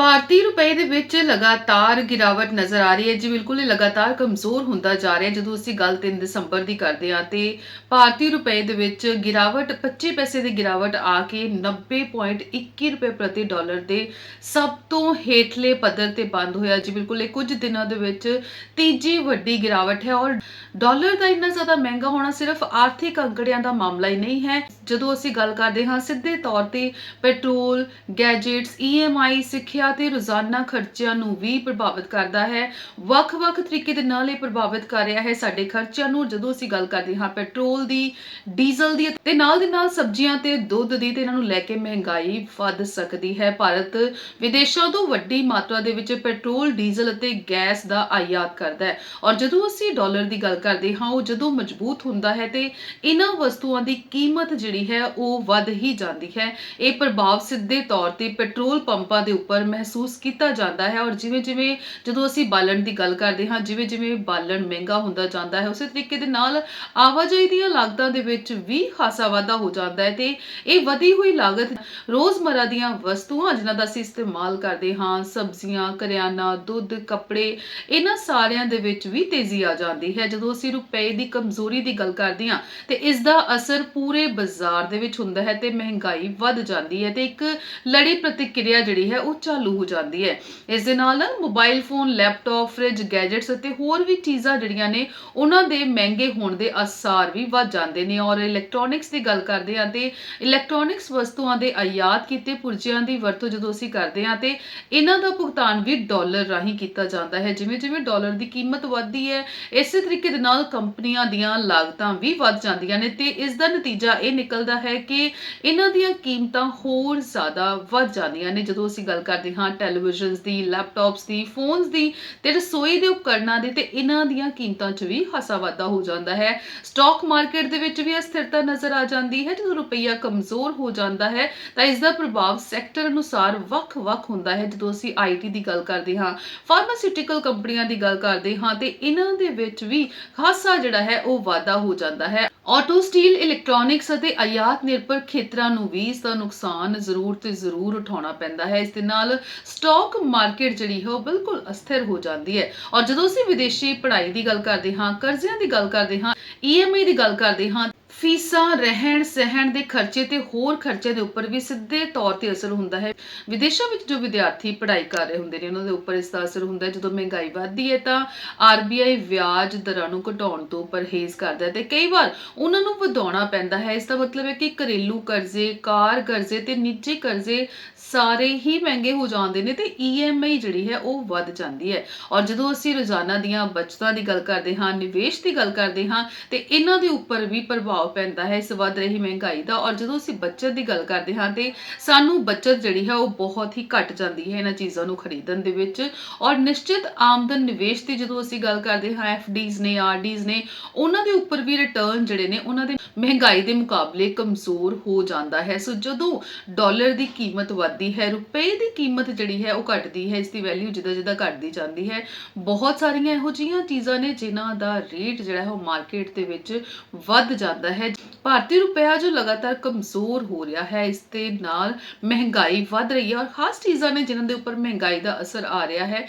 ਭਾਰਤੀ ਰੁਪਏ ਦੇ ਵਿੱਚ ਲਗਾਤਾਰ ਗਿਰਾਵਟ ਨਜ਼ਰ ਆ ਰਹੀ ਹੈ ਜੀ। ਬਿਲਕੁਲ ਇਹ ਲਗਾਤਾਰ ਕਮਜ਼ੋਰ ਹੁੰਦਾ ਜਾ ਰਿਹਾ ਜਦੋਂ ਅਸੀਂ ਗੱਲ 3 ਦਸੰਬਰ ਦੀ ਕਰਦੇ ਹਾਂ ਤੇ ਭਾਰਤੀ ਰੁਪਏ ਦੇ ਵਿੱਚ ਗਿਰਾਵਟ 25 ਪੈਸੇ ਦੀ ਗਿਰਾਵਟ ਆ ਕੇ 90.21 ਰੁਪਏ ਪ੍ਰਤੀ ਡਾਲਰ ਦੇ ਸਭ ਤੋਂ ਹੇਠਲੇ ਪੱਧਰ ਤੇ ਬੰਦ ਹੋਇਆ ਜੀ। ਬਿਲਕੁਲ ਇਹ ਕੁਝ ਦਿਨਾਂ ਦੇ ਵਿੱਚ ਤੀਜੀ ਵੱਡੀ ਗਿਰਾਵਟ ਹੈ ਔਰ ਡਾਲਰ ਦਾ ਇੰਨਾ ਜ਼ਿਆਦਾ ਮਹਿੰਗਾ ਹੋਣਾ ਸਿਰਫ ਆਰਥਿਕ ਅੰਕੜਿਆਂ ਦਾ ਮਾਮਲਾ ਹੀ ਨਹੀਂ ਹੈ। ਜਦੋਂ ਅਸੀਂ ਗੱਲ ਕਰਦੇ ਹਾਂ, ਸਿੱਧੇ ਤੌਰ ਤੇ ਪੈਟਰੋਲ, ਗੈਜਟਸ ਈਐਮਆਈ ਸਿੱਖਿਆ ਤੇ ਰੋਜ਼ਾਨਾ ਖਰਚਿਆਂ ਨੂੰ ਵੀ ਪ੍ਰਭਾਵਿਤ ਕਰਦਾ ਹੈ। ਵੱਖ-ਵੱਖ ਤਰੀਕੇ ਦੇ ਨਾਲ ਇਹ ਪ੍ਰਭਾਵਿਤ ਕਰ ਰਿਹਾ ਹੈ ਸਾਡੇ ਖਰਚਿਆਂ ਨੂੰ। ਜਦੋਂ ਅਸੀਂ ਗੱਲ ਕਰਦੇ ਹਾਂ ਪੈਟਰੋਲ ਦੀ, ਡੀਜ਼ਲ ਦੀ ਤੇ ਨਾਲ ਦੇ ਨਾਲ ਸਬਜ਼ੀਆਂ ਤੇ ਦੁੱਧ ਦੀ ਤੇ ਇਹਨਾਂ ਨੂੰ ਲੈ ਕੇ ਮਹਿੰਗਾਈ ਵੱਧ ਸਕਦੀ ਹੈ। ਭਾਰਤ ਵਿਦੇਸ਼ਾਂ ਤੋਂ ਵੱਡੀ ਮਾਤਰਾ ਦੇ ਵਿੱਚ ਪੈਟਰੋਲ, ਡੀਜ਼ਲ ਅਤੇ ਗੈਸ ਦਾ ਆਯਾਤ ਕਰਦਾ ਹੈ। ਔਰ ਜਦੋਂ ਅਸੀਂ ਡਾਲਰ ਦੀ ਗੱਲ ਕਰਦੇ ਹਾਂ, ਉਹ ਜਦੋਂ ਮਜ਼ਬੂਤ ਹੁੰਦਾ ਹੈ ਤੇ ਇਹਨਾਂ ਵਸਤੂਆਂ ਦੀ ਕੀਮਤ ਜਿਹੜੀ ਹੈ, ਉਹ ਵੱਧ ਹੀ ਜਾਂਦੀ ਹੈ। ਇਹ ਪ੍ਰਭਾਵ ਸਿੱਧੇ ਤੌਰ ਤੇ ਪੈਟਰੋਲ ਪੰਪਾਂ ਦੇ ਉੱਪਰ ਮਹਿਸੂਸ ਕੀਤਾ ਜਾਂਦਾ ਹੈ ਔਰ ਜਿਵੇਂ ਜਿਵੇਂ ਜਦੋਂ ਅਸੀਂ ਬਾਲਣ ਦੀ ਗੱਲ ਕਰਦੇ ਹਾਂ, ਜਿਵੇਂ ਜਿਵੇਂ ਬਾਲਣ ਮਹਿੰਗਾ ਹੁੰਦਾ ਜਾਂਦਾ ਹੈ, ਉਸੇ ਤਰੀਕੇ ਦੇ ਨਾਲ ਆਵਾਜਾਈ ਦੀਆਂ ਲਾਗਤਾਂ ਦੇ ਵਿੱਚ ਵੀ ਖਾਸਾ ਵਾਧਾ ਹੋ ਜਾਂਦਾ ਹੈ ਤੇ ਇਹ ਵਧੀ ਹੋਈ ਲਾਗਤ ਰੋਜ਼ਮਰਾ ਦੀਆਂ ਵਸਤੂਆਂ ਜਿਨ੍ਹਾਂ ਦਾ ਅਸੀਂ ਇਸਤੇਮਾਲ ਕਰਦੇ ਹਾਂ, ਸਬਜ਼ੀਆਂ, ਕਰਿਆਨਾ, ਦੁੱਧ, ਕੱਪੜੇ, ਇਹਨਾਂ ਸਾਰਿਆਂ ਦੇ ਵਿੱਚ ਵੀ ਤੇਜ਼ੀ ਆ ਜਾਂਦੀ ਹੈ। ਜਦੋਂ ਅਸੀਂ ਰੁਪਏ ਦੀ ਕਮਜ਼ੋਰੀ ਦੀ ਗੱਲ ਕਰਦੇ ਹਾਂ, ਤੇ ਇਸ ਦਾ ਅਸਰ ਪੂਰੇ ਬਾਜ਼ਾਰ ਦੇ ਵਿੱਚ ਹੁੰਦਾ ਹੈ ਤੇ ਮਹਿੰਗਾਈ ਵੱਧ ਜਾਂਦੀ ਹੈ ਤੇ ਇੱਕ ਲੜੀ ਪ੍ਰਤੀਕਿਰਿਆ ਜਿਹੜੀ ਹੈ ਉਹ ਚਾਲੂ ਹੋ ਜਾਂਦੀ ਹੈ। ਇਸ ਦੇ ਨਾਲ ਨਾਲ mobile phone, laptop, fridge, gadgets ਅਤੇ ਹੋਰ ਵੀ ਚੀਜ਼ਾਂ ਜਿਹੜੀਆਂ ਨੇ, ਉਹਨਾਂ ਦੇ ਮਹਿੰਗੇ ਹੋਣ ਦੇ ਅਸਾਰ ਵੀ ਵੱਧ ਜਾਂਦੇ ਨੇ। ਔਰ ਇਲੈਕਟ੍ਰੋਨਿਕਸ ਦੀ ਗੱਲ ਕਰਦੇ ਹਾਂ ਤੇ ਇਲੈਕਟ੍ਰੋਨਿਕਸ ਵਸਤੂਆਂ ਦੇ ਆਯਾਤ ਕੀਤੇ ਪੁਰਜਿਆਂ ਦੀ ਵਰਤੋਂ ਜਦੋਂ ਅਸੀਂ ਕਰਦੇ ਹਾਂ ਤੇ ਇਹਨਾਂ ਦਾ ਭੁਗਤਾਨ ਵੀ ਡਾਲਰ ਰਾਹੀਂ ਕੀਤਾ ਜਾਂਦਾ ਹੈ। ਜਿਵੇਂ ਜਿਵੇਂ ਡਾਲਰ ਦੀ ਕੀਮਤ ਵੱਧਦੀ ਹੈ, ਇਸੇ ਤਰੀਕੇ ਦੇ ਨਾਲ ਕੰਪਨੀਆਂ ਦੀਆਂ ਲਾਗਤਾਂ ਵੀ ਵੱਧ ਜਾਂਦੀਆਂ ਨੇ ਤੇ ਇਸ ਦਾ ਨਤੀਜਾ ਇਹ ਨਿਕਲਦਾ ਹੈ ਕਿ ਇਹਨਾਂ ਦੀਆਂ ਕੀਮਤਾਂ ਹੋਰ ਜ਼ਿਆਦਾ ਵੱਧ ਜਾਂਦੀਆਂ ਨੇ। ਜਦੋਂ ਅਸੀਂ ਗੱਲ ਕਰਦੇ ਹਾਂ ਟੈਲੀਵਿਜ਼ਨਸ ਦੀ ਲੈਪਟਾਪਸ ਦੀ ਫੋਨਸ ਦੀ ਤੇ ਰਸੋਈ ਦੇ ਉਪਕਰਨਾਂ ਦੀ ਤੇ ਇਹਨਾਂ ਦੀਆਂ ਕੀਮਤਾਂ 'ਚ ਵੀ ਖਾਸਾ ਵਾਧਾ ਹੋ ਜਾਂਦਾ ਹੈ। ਸਟਾਕ ਮਾਰਕੀਟ ਦੇ ਵਿੱਚ ਵੀ ਅਸਥਿਰਤਾ ਨਜ਼ਰ ਆ ਜਾਂਦੀ ਹੈ। ਜਦੋਂ ਰੁਪਈਆ ਕਮਜ਼ੋਰ ਹੋ ਜਾਂਦਾ ਹੈ, ਤਾਂ ਇਸ ਦਾ ਪ੍ਰਭਾਵ ਸੈਕਟਰ ਅਨੁਸਾਰ ਵੱਖ-ਵੱਖ ਹੁੰਦਾ ਹੈ। ਜਦੋਂ ਅਸੀਂ ਆਈਟੀ ਦੀ ਗੱਲ ਕਰਦੇ ਹਾਂ ਫਾਰਮਾਸਿਊਟੀਕਲ ਕੰਪਨੀਆਂ ਦੀ ਗੱਲ ਕਰਦੇ ਹਾਂ, ਤੇ ਇਹਨਾਂ ਦੇ ਵਿੱਚ ਵੀ ਖਾਸਾ ਜਿਹੜਾ ਹੈ, ਉਹ ਵਾਧਾ ਹੋ ਜਾਂਦਾ ਹੈ। ਆਟੋ, ਸਟੀਲ, ਇਲੈਕਟ੍ਰੋਨਿਕਸ ਅਤੇ ਆਯਾਤ ਨਿਰਭਰ ਖੇਤਰਾਂ ਨੂੰ ਵੀ ਇਸ ਦਾ ਨੁਕਸਾਨ ਜ਼ਰੂਰ ਤੇ ਜ਼ਰੂਰ ਉਠਾਉਣਾ ਪੈਂਦਾ ਹੈ। ਇਸ ਦੇ ਨਾਲ ਸਟਾਕ ਮਾਰਕੀਟ ਜਿਹੜੀ ਹੈ ਉਹ ਬਿਲਕੁਲ ਅਸਥਿਰ ਹੋ ਜਾਂਦੀ ਹੈ। ਔਰ ਜਦੋਂ ਅਸੀਂ ਵਿਦੇਸ਼ੀ ਪੜ੍ਹਾਈ ਦੀ ਗੱਲ ਕਰਦੇ ਹਾਂ, ਕਰਜ਼ਿਆਂ ਦੀ ਗੱਲ ਕਰਦੇ ਹਾਂ ਈਐਮਆਈ ਦੀ ਗੱਲ ਕਰਦੇ ਹਾਂ ਫੀਸਾਂ, ਰਹਿਣ ਸਹਿਣ ਦੇ ਖਰਚੇ ਤੇ ਹੋਰ ਖਰਚੇ ਦੇ ਉੱਪਰ ਵੀ ਸਿੱਧੇ ਤੌਰ ਤੇ ਅਸਰ ਹੁੰਦਾ ਹੈ। ਵਿਦੇਸ਼ਾਂ ਵਿੱਚ ਜੋ ਵਿਦਿਆਰਥੀ ਪੜ੍ਹਾਈ ਕਰ ਰਹੇ ਹੁੰਦੇ ਨੇ, ਉਹਨਾਂ ਦੇ ਉੱਪਰ ਇਸ ਦਾ ਅਸਰ ਹੁੰਦਾ ਹੈ। ਜਦੋਂ ਮਹਿੰਗਾਈ ਵੱਧਦੀ ਹੈ ਤਾਂ ਆਰਬੀਆਈ ਵਿਆਜ ਦਰਾਂ ਨੂੰ ਘਟਾਉਣ ਤੋਂ ਪਰਹੇਜ਼ ਕਰਦਾ ਹੈ ਤੇ ਕਈ ਵਾਰ ਉਹਨਾਂ ਨੂੰ ਵਧਾਉਣਾ ਪੈਂਦਾ ਹੈ। ਇਸ ਦਾ ਮਤਲਬ ਹੈ ਕਿ ਘਰੇਲੂ ਕਰਜ਼ੇ, ਕਾਰ ਕਰਜ਼ੇ ਤੇ ਨਿੱਜੀ ਕਰਜ਼ੇ ਸਾਰੇ ਹੀ ਮਹਿੰਗੇ ਹੋ ਜਾਂਦੇ ਨੇ ਤੇ ਈਐਮਆਈ ਜਿਹੜੀ ਹੈ ਉਹ ਵੱਧ ਜਾਂਦੀ ਹੈ। ਔਰ ਜਦੋਂ ਅਸੀਂ ਰੋਜ਼ਾਨਾ ਦੀਆਂ ਬਚਤਾਂ ਦੀ ਗੱਲ ਕਰਦੇ ਹਾਂ, ਨਿਵੇਸ਼ ਦੀ ਗੱਲ ਕਰਦੇ ਹਾਂ, ਤੇ ਇਹਨਾਂ ਦੇ ਉੱਪਰ ਵੀ ਪ੍ਰਭਾਵ ਪੈਂਦਾ ਹੈ, ਇਸ ਵੱਧ ਰਹੀ ਮਹਿੰਗਾਈ ਦਾ। ਔਰ ਜਦੋਂ ਅਸੀਂ ਬੱਚਤ ਦੀ ਗੱਲ ਕਰਦੇ ਹਾਂ, ਤੇ ਸਾਨੂੰ ਬੱਚਤ ਜਿਹੜੀ ਹੈ, ਉਹ ਬਹੁਤ ਹੀ ਘਟ ਜਾਂਦੀ ਹੈ ਇਹਨਾਂ ਚੀਜ਼ਾਂ ਨੂੰ ਖਰੀਦਣ ਦੇ ਵਿੱਚ। ਔਰ ਨਿਸ਼ਚਿਤ ਆਮਦਨ ਨਿਵੇਸ਼ ਦੀ ਜਦੋਂ ਅਸੀਂ ਗੱਲ ਕਰਦੇ ਹਾਂ, ਐਫਡੀਜ਼ ਨੇ, ਆਰਡੀਜ਼ ਨੇ, ਉਹਨਾਂ ਦੇ ਉੱਪਰ ਵੀ ਰਿਟਰਨ ਜਿਹੜੇ ਨੇ, ਉਹਨਾਂ ਦੇ ਮਹਿੰਗਾਈ ਦੇ ਮੁਕਾਬਲੇ ਕਮਜ਼ੋਰ ਹੋ ਜਾਂਦਾ ਹੈ। ਸੋ ਜਦੋਂ ਡਾਲਰ ਦੀ ਕੀਮਤ ਵੱਧਦੀ ਹੈ, ਰੁਪਏ ਦੀ ਕੀਮਤ ਜਿਹੜੀ ਹੈ, ਉਹ ਘਟਦੀ ਹੈ, ਇਸ ਦੀ ਵੈਲਿਊ ਜਿੱਦਾਂ ਜਿੱਦਾਂ ਘਟਦੀ ਜਾਂਦੀ ਹੈ। ਬਹੁਤ ਸਾਰੀਆਂ ਇਹੋ ਜਿਹੀਆਂ ਚੀਜ਼ਾਂ ਨੇ, ਜਿਨ੍ਹਾਂ ਦਾ ਰੇਟ ਜਿਹੜਾ ਹੈ, ਉਹ ਮਾਰਕੀਟ ਦੇ ਵਿੱਚ ਵੱਧ ਜਾਂਦਾ ਹੈ। ਹੈ। ਭਾਰਤੀ ਰੁਪਇਆ ਜੋ ਲਗਾਤਾਰ ਕਮਜ਼ੋਰ ਹੋ ਰਿਹਾ ਹੈ, ਇਸ ਦੇ ਨਾਲ ਮਹਿੰਗਾਈ ਵੱਧ ਰਹੀ ਹੈ ਔਰ ਖਾਸ ਚੀਜ਼ਾਂ ਨੇ ਜਿਨ੍ਹਾਂ ਦੇ ਉੱਪਰ ਮਹਿੰਗਾਈ ਦਾ ਅਸਰ ਆ ਰਿਹਾ ਹੈ।